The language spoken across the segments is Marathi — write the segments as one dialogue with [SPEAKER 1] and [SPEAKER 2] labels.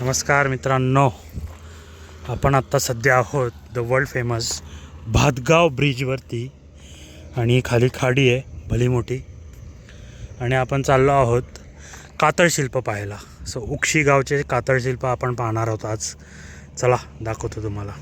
[SPEAKER 1] नमस्कार मित्रांनो. आपण आत्ता सध्या आहोत द वर्ल्ड फेमस भातगाव ब्रिजवरती आणि खाली खाडी आहे भली मोठी. आणि आपण चाललो आहोत कातळशिल्प पाहायला. सो उक्षी गावचे कातळशिल्प आपण पाहणार आहोत आज. चला दाखवतो तुम्हाला.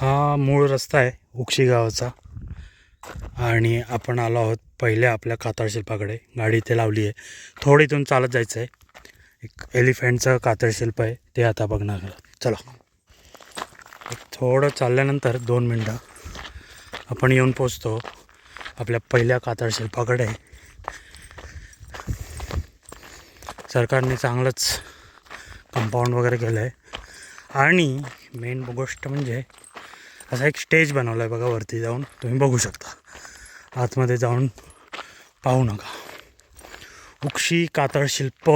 [SPEAKER 1] हा मूळ रस्ता आहे उक्षी गावाचा. आणि आपण आलो आहोत पहिल्या आपल्या कातळ शिल्पाकडे. गाडी इथे लावली आहे. थोडी इथून चालत जायचं आहे एक एलिफंटचं कातळ शिल्प आहे. ते आता बघणार चला. थोडं चालल्यानंतर दोन मिनटं आपण येऊन पोचतो. आपल्या पहिल्या कातळ शिल्पाकडे. सरकारने चांगलंच कंपाऊंड वगैरे केलं आहे आणि मेन गोष्ट म्हणजे असा एक स्टेज बनवला आहे बघा वरती जाऊन. तुम्ही बघू शकता. आतमध्ये जाऊन पाहू नका. उक्षी कातळ शिल्प.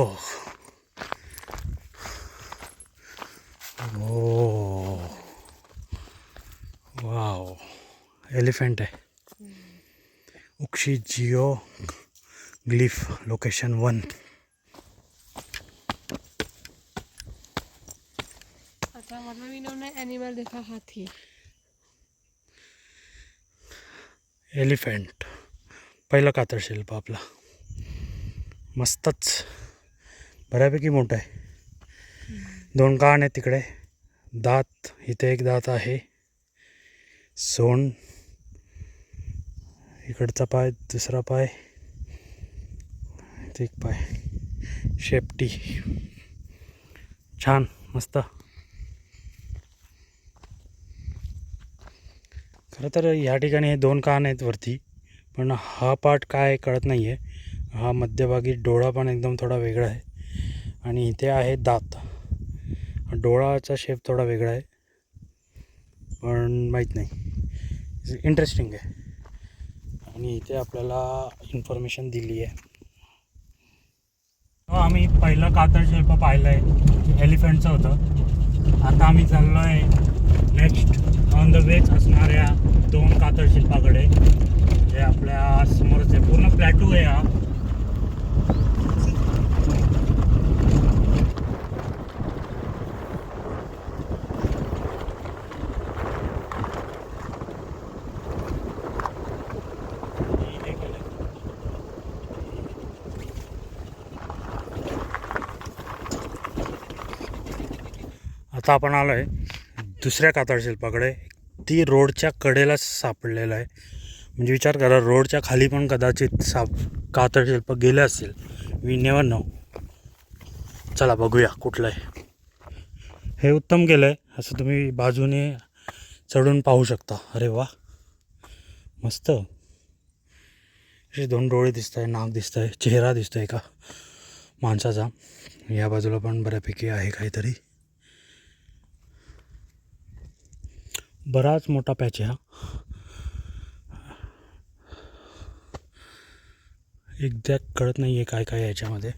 [SPEAKER 1] ओ वाव. एलिफंट आहे. Ukshi geoglyph location one.
[SPEAKER 2] अच्छा मतलब इन्होंने एनिमल देखा हाथी.
[SPEAKER 1] एलिफंट. पहिला कातर शिल्प आपला. मस्तच. बऱ्यापैकी मोठं आहे. दोन कान आहे तिकडे. दात. इथे एक दात आहे. सोन. इकडचा पाय दुसरा पाय. इथे एक पाय. शेपटी. छान. मस्त. खरं तर ह्या ठिकाणी हे दोन कान आहेत वरती पण हा पार्ट काय कळत नाही आहे हा मध्यभागी डोळा पण एकदम थोडा वेगळा आहे. आणि इथे आहे दात. डोळाचा शेप थोडा वेगळा आहे. पण माहीत नाही. इंटरेस्टिंग आहे. आणि इथे आपल्याला इन्फॉर्मेशन दिली आहे. आम्ही पहिलं कातळ शिल्प पाहिलं आहे एलिफंटचं होतं. आता आम्ही चाललो आहे नेक्स्ट ऑन द वेज असणाऱ्या दोन कातळ शिल्पाकडे. जे आपल्या समोरचे पूर्ण प्लॅटू आहे हा. आता आपण आलो आहे दुसऱ्या कातळ शिल्पाकडे. ती रोडच्या कडेला सापडलेलं आहे. म्हणजे विचार करा रोडच्या खाली पण कदाचित साप कातळ शिल्प गेले असतील. वी नेवर नो चला बघूया कुठलं आहे हे उत्तम केलं आहे असं तुम्ही बाजूने चढून पाहू शकता. अरे वा. मस्त. असे दोन डोळे दिसत आहे नाक दिसत आहे चेहरा दिसतो आहे का माणसाचा. या बाजूला पण बऱ्यापैकी आहे काहीतरी. बराच मोठा पॅच आहे हा. एक्झॅक्ट कळत नाही आहे काय काय याच्यामध्ये.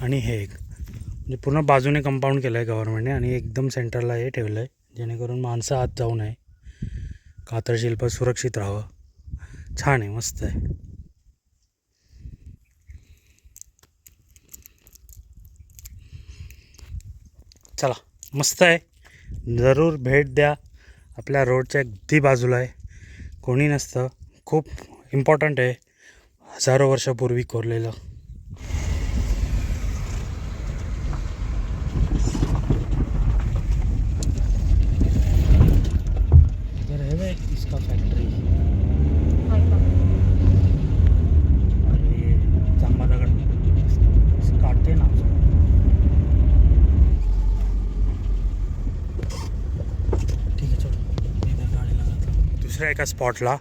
[SPEAKER 1] आणि हे एक म्हणजे पूर्ण बाजूने कंपाऊंड केलं आहे गव्हर्नमेंटने आणि एकदम सेंटरला हे ठेवलं आहे जेणेकरून माणसं आत जाऊ नये. कातरशिल्प सुरक्षित राहावं. छान आहे मस्त आहे. चला मस्त आहे. जरूर भेट द्या. आपल्या रोडच्या अगदी बाजूला आहे. कोणी नसतं. खूप इम्पॉर्टंट आहे. हजारो वर्षापूर्वी कोरलेलं. दुसऱ्या एका स्पॉटला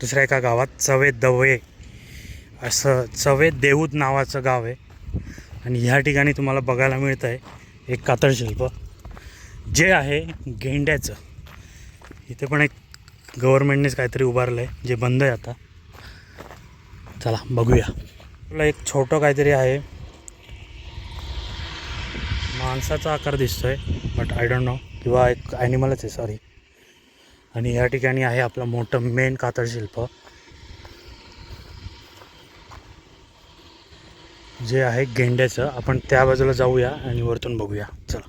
[SPEAKER 1] दुसऱ्या एका गावात चवे दवे असं चवे देऊत नावाचं गाव आहे. आणि ह्या ठिकाणी तुम्हाला बघायला मिळतं आहे एक कातळशिल्प जे आहे गेंड्याचं. इथे पण एक गव्हर्मेंटनेच काहीतरी उभारलं आहे जे बंद आहे आता. चला बघूया. आपलं एक छोटं काहीतरी आहे. माणसाचा आकार दिसतो आहे बट आय डोंट नो किंवा एक ॲनिमलच आहे सॉरी आणि या ठिकाणी आहे आपलं मोठं मेन कातळशिल्प जे आहे गेंड्याचं. आपण त्या बाजूला जाऊया आणि वरतून बघूया. चला.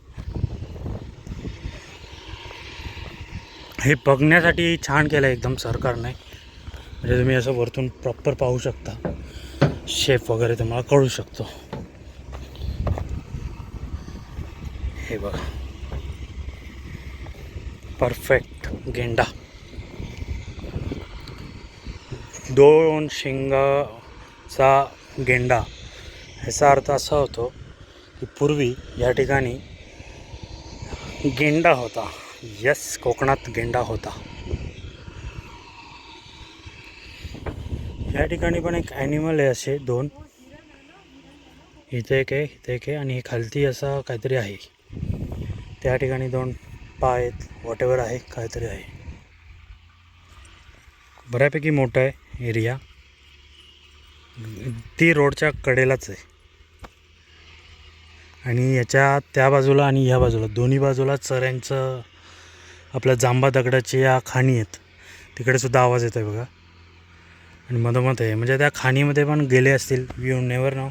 [SPEAKER 1] हे बघण्यासाठी छान केलं आहे एकदम सरकारने. म्हणजे तुम्ही असं वरतून प्रॉपर पाहू शकता. शेप वगैरे तुम्हाला कळू शकतो. हे बघा. परफेक्ट गेंडा. दोन शिंगाचा गेंडा. ह्याचा अर्थ असा होतो की पूर्वी या ठिकाणी गेंडा होता. यस कोकणात गेंडा होता. या ठिकाणी पण एक ॲनिमल आहे असे दोन. इथे एक आहे इथे एक आहे आणि हे खालती असा काहीतरी आहे. त्या ठिकाणी दोन पाय आहेत वॉटेवर आहे काहीतरी आहे. बऱ्यापैकी मोठं आहे एरिया. ती रोडच्या कडेलाच आहे. आणि याच्या त्या बाजूला आणि ह्या बाजूला दोन्ही बाजूला चऱ्यांचं आपल्या जांबा दगडाची या खाणी आहेत. तिकडेसुद्धा आवाज येतो आहे बघा. आणि मधोमध आहे. म्हणजे त्या खाणीमध्ये पण गेले असतील. You never now